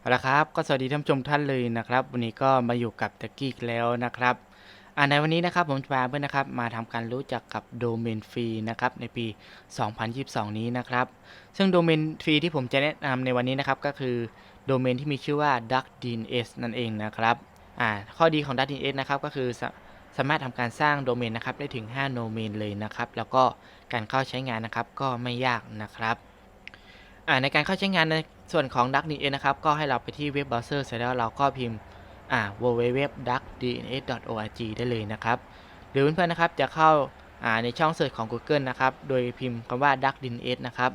เอาละครับก็สวัสดีท่านผู้ชมท่านเลยนะครับ วันนี้ก็มาอยู่กับตะกี้แล้วนะครับอ่าในวันนี้นะครับผมจะพาเพื่อนนะครับมาทำการรู้จักกับโดเมนฟรีนะครับในปี 2022 นี้นะครับ ซึ่งโดเมนฟรีที่ผมจะแนะนำในวันนี้นะครับก็คือโดเมนที่มีชื่อว่า DuckDNS นั่นเองนะครับอ่าข้อดีของ DuckDNS นะครับก็คือสาสามารถทำการสร้างโดเมนนะครับได้ถึง 5 โดเมนเลยนะครับ แล้วก็การเข้าใช้งานนะครับก็ไม่ยากนะครับอ่าในการเข้าใช้งานใน ส่วนของ DuckDNS นะครับ ก็ให้เราไปที่เว็บเบราว์เซอร์เสร็จแล้วเราก็พิมพ์อ่า www.duckdns.org ได้เลยนะครับ หรือเพื่อนๆนะครับจะเข้าอ่าในช่องเสิร์ชของ Google นะครับ โดยพิมพ์คำว่า DuckDNS นะครับ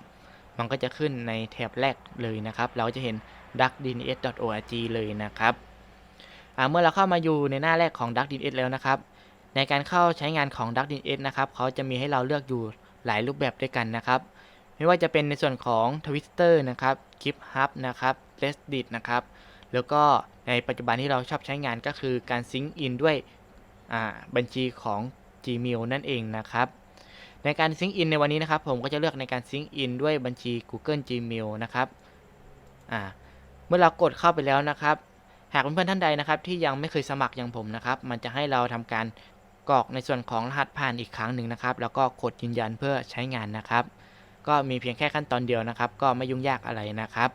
มันก็จะขึ้นในแถบแรกเลยนะครับ เราจะเห็น duckdns.org เลยนะครับอ่าเมื่อเราเข้ามาอยู่ในหน้าแรกของ DuckDNS แล้วนะครับ ในการเข้าใช้งานของ DuckDNS นะครับ เขาจะมีให้เราเลือกอยู่หลายรูปแบบด้วยกันนะครับ ไม่ว่าจะเป็นในส่วนของ Twitter นะครับ GitHub นะครับ Reddit นะครับ แล้วก็ในปัจจุบันที่เราชอบใช้งานก็คือการซิงก์อินด้วยบัญชีของ Gmail นั่นเองนะครับในการซิงก์อินในวันนี้นะครับ ผมก็จะเลือกในการซิงก์อินด้วยบัญชี Google Gmail นะครับเมื่อเรากดเข้าไปแล้วนะครับ หากเพื่อนๆท่านใดนะครับ ที่ยังไม่เคยสมัครอย่างผมนะครับ มันจะให้เราทำการกรอกในส่วนของรหัสผ่านอีกครั้งหนึ่งนะครับ แล้วก็กดยืนยันเพื่อใช้งานนะครับ ก็มีเพียงแค่ขั้นตอนเดียวนะครับ ก็ไม่ยุ่งยากอะไรนะครับ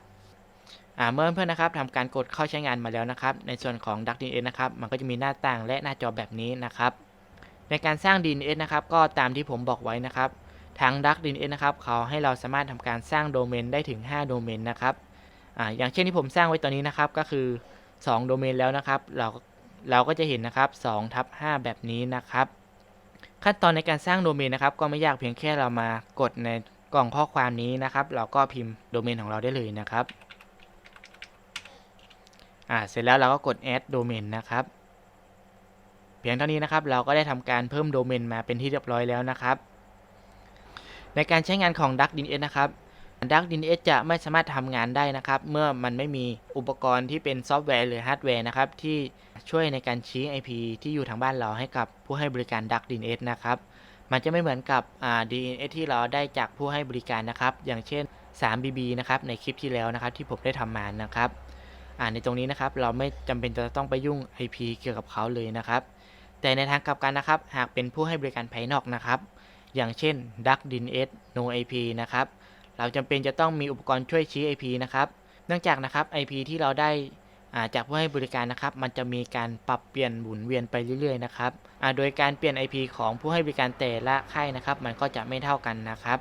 เมื่อเพื่อนนะครับทำการกดเข้าใช้งานมาแล้วนะครับ ในส่วนของ Duck DNS นะครับ มันก็จะมีหน้าต่างและหน้าจอแบบนี้นะครับ ในการสร้าง DNS นะครับ ก็ตามที่ผมบอกไว้นะครับทาง Duck DNS นะครับ เขาให้เราสามารถทำการสร้างโดเมนได้ถึง 5 โดเมนนะครับออย่างเช่นที่ผมสร้างไว้ตอนนี้นะครับ ก็คือ 2 โดเมนแล้วนะครับ เราเราก็จะเห็นนะครับ2ทับ5แบบนี้นะครับ ขั้นตอนในการสร้างโดเมนนะครับ ก็ไม่ยากเพียงแค่เรามากดใน กล่องข้อความนี้นะครับ เราก็พิมพ์โดเมนของเราได้เลยนะครับอ่าเสร็จแล้วเราก็กด add domain นะครับ เพียงเท่านี้นะครับ เราก็ได้ทำการเพิ่มโดเมนมาเป็นที่เรียบร้อยแล้วนะครับ ในการใช้งานของ DuckDNS นะครับ DuckDNS จะไม่สามารถทำงานได้นะครับ เมื่อมันไม่มีอุปกรณ์ที่เป็นซอฟต์แวร์หรือฮาร์ดแวร์นะครับ ที่ช่วยในการชี้ IP ที่อยู่ทางบ้านเราให้กับผู้ให้บริการ DuckDNS นะครับ มันจะไม่เหมือนกับ DNS ที่เราได้จากผู้ให้บริการนะครับ อย่างเช่น 3BB นะครับในคลิปที่แล้วนะครับที่ผมได้ทำมานะครับในตรงนี้นะครับเราไม่จำเป็นจะต้องไปยุ่ง IP เกี่ยวกับเขาเลยนะครับ แต่ในทางกลับกันนะครับ หากเป็นผู้ให้บริการภายนอกนะครับ อย่างเช่น DuckDNS No IP นะครับเราจำเป็นจะต้องมีอุปกรณ์ช่วยชี้ IP นะครับ เนื่องจากนะครับ IP ที่เราได้ จากผู้ให้บริการนะครับ มันจะมีการปรับเปลี่ยนหมุนเวียนไปเรื่อยๆนะครับโดยการเปลี่ยน IP ของผู้ให้บริการแต่ละค่ายนะครับ มันก็จะไม่เท่ากันนะครับ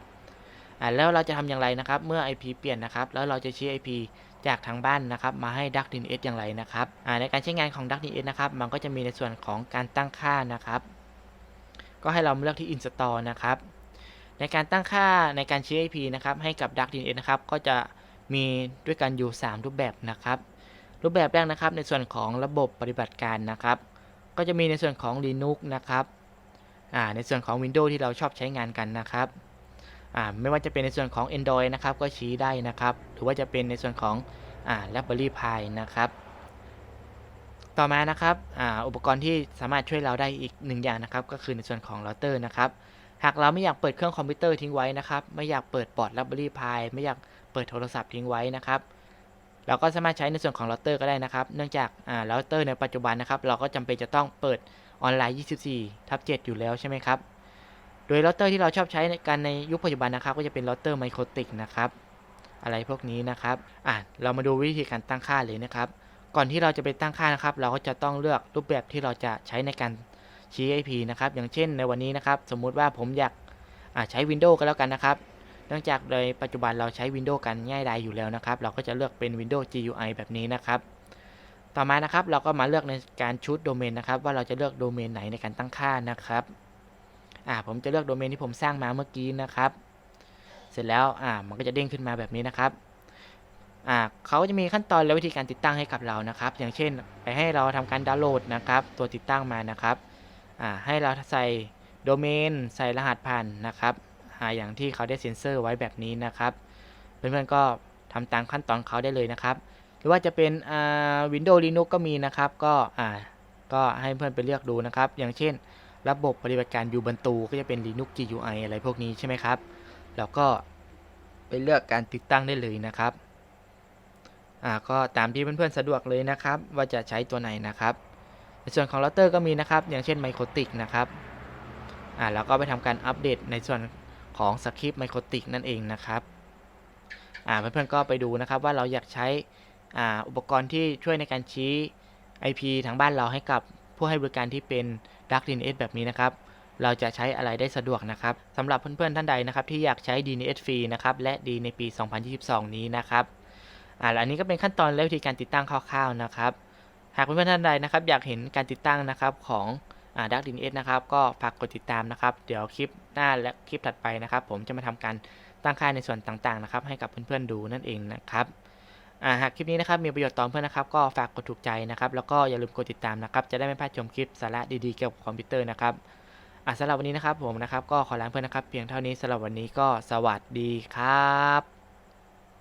แล้วเราจะทำอย่างไรนะครับ เมื่อ IP เปลี่ยนนะครับ แล้วเราจะชี้ IP จากทางบ้านนะครับ มาให้ DuckDNS อย่างไรนะครับในการใช้งานของ DuckDNS นะครับ มันก็จะมีในส่วนของการตั้งค่านะครับ ก็ให้เราเลือกที่ Install นะครับ ในการตั้งค่าในการชี้ IP นะครับ ให้กับ DuckDNS นะครับ ก็จะมีด้วยกันอยู่ 3 รูปแบบนะครับ รูปแบบแรกนะครับ ในส่วนของระบบปฏิบัติการนะครับ ก็จะมีในส่วนของ Linux นะครับในส่วนของ Windows ที่เราชอบใช้งานกันนะครับไม่ว่าจะเป็นในส่วนของ Android นะครับ ก็ชี้ได้นะครับ หรือว่าจะเป็นในส่วนของอ Raspberry Pi นะครับ ต่อมานะครับออุปกรณ์ที่สามารถช่วยเราได้อีกหนึ่งอย่างนะครับ ก็คือในส่วนของเราเตอร์นะครับ หากเราไม่อยากเปิดเครื่องคอมพิวเตอร์ทิ้งไว้นะครับ ไม่อยากเปิดปอร์ต Raspberry Pi ไม่อยากเปิดโทรศัพท์ทิ้งไว้นะครับ เราก็สามารถใช้ในส่วนของเราเตอร์ก็ได้นะครับ เนื่องจากเราเตอร์ในปัจจุบันนะครับ เราก็จำเป็นจะต้องเปิดออนไลน์ 24ทับ7อยู่แล้วใช่ไหมครับ โดยเราเตอร์ที่เราชอบใช้ในกันในยุคปัจจุบันนะครับ ก็จะเป็นเราเตอร์ไมโครติกนะครับอะไรพวกนี้นะครับอะเรามาดูวิธีการตั้งค่าเลยนะครับ ก่อนที่เราจะไปตั้งค่านะครับ เราก็จะต้องเลือกรูปแบบที่เราจะใช้ในการชี้ IP นะครับ อย่างเช่นในวันนี้นะครับ สมมุติว่าผมอยากใช้ Windows ก็แล้วกันนะครับ เนื่องจากโดยปัจจุบันเราใช้ Windows กันง่ายดายอยู่แล้วนะครับ เราก็จะเลือกเป็น Windows GUI แบบนี้นะครับ ต่อมานะครับเราก็มาเลือกในการชุดโดเมนนะครับ ว่าเราจะเลือกโดเมนไหนในการตั้งค่านะครับอ่าผมจะเลือกโดเมนที่ผมสร้างมาเมื่อกี้นะครับ เสร็จแล้วอ่ามันก็จะเด้งขึ้นมาแบบนี้นะครับอ่าเขาจะมีขั้นตอนและวิธีการติดตั้งให้กับเรานะครับ อย่างเช่น ไปให้เราทำการดาวน์โหลดนะครับ ตัวติดตั้งมานะครับอ่าให้เราใส่โดเมน ใส่รหัสผ่านนะครับ อ่าอย่างที่เขาได้เซ็นเซอร์ไว้แบบนี้นะครับ เพื่อนๆก็ทำตามขั้นตอนเขาได้เลยนะครับ หรือว่าจะเป็นอ่า Windows Linux ก็มีนะครับ ก็อ่าก็ให้เพื่อนไปเลือกดูนะครับ อย่างเช่น ระบบปฏิบัติการ Ubuntu ก็จะเป็น Linux GUI อะไรพวกนี้ใช่ไหมครับ แล้วก็ไปเลือกการติดตั้งได้เลยนะครับอ่าก็ตามที่เพื่อนๆสะดวกเลยนะครับ ว่าจะใช้ตัวไหนนะครับ ในส่วนของเราเตอร์ก็มีนะครับ อย่างเช่นไมโครติกนะครับอ่าแล้วก็ไปทำการอัปเดตในส่วน ของสคริปต์ไมโครติกนั่นเองนะครับอาเพื่อนๆก็ไปดูนะครับว่าเราอยากใช้อุปกรณ์ที่ช่วยในการชี้ IP ทางบ้านเราให้กับผู้ให้บริการที่เป็น Dark DNS แบบนี้นะครับ เราจะใช้อะไรได้สะดวกนะครับสำหรับเพื่อนๆท่านใดนะครับที่อยากใช้ DNS ฟรีนะครับและดีในปี 2022 นี้นะครับอ่าและอันนี้ก็เป็นขั้นตอนและวิธีการติดตั้งคร่าวๆนะครับ หากเพื่อนๆท่านใดนะครับ อยากเห็นการติดตั้งนะครับของ อ่า Dark DNS นะครับก็ฝากกดติดตามนะครับ เดี๋ยวคลิปหน้าและคลิปถัดไปนะครับ ผมจะมาทำการตั้งค่าในส่วนต่างๆนะครับให้กับเพื่อนๆดูนั่นเองนะครับหากคลิปนี้นะครับมีประโยชน์ต่อเพื่อนนะครับ ก็ฝากกดถูกใจนะครับแล้วก็อย่าลืมกดติดตามนะครับ จะได้ไม่พลาดชมคลิปสาระดีๆเกี่ยวกับคอมพิวเตอร์นะครับสำหรับวันนี้นะครับผมนะครับก็ขอลาเพื่อนนะครับ เพียงเท่านี้สำหรับวันนี้ก็สวัสดีครับ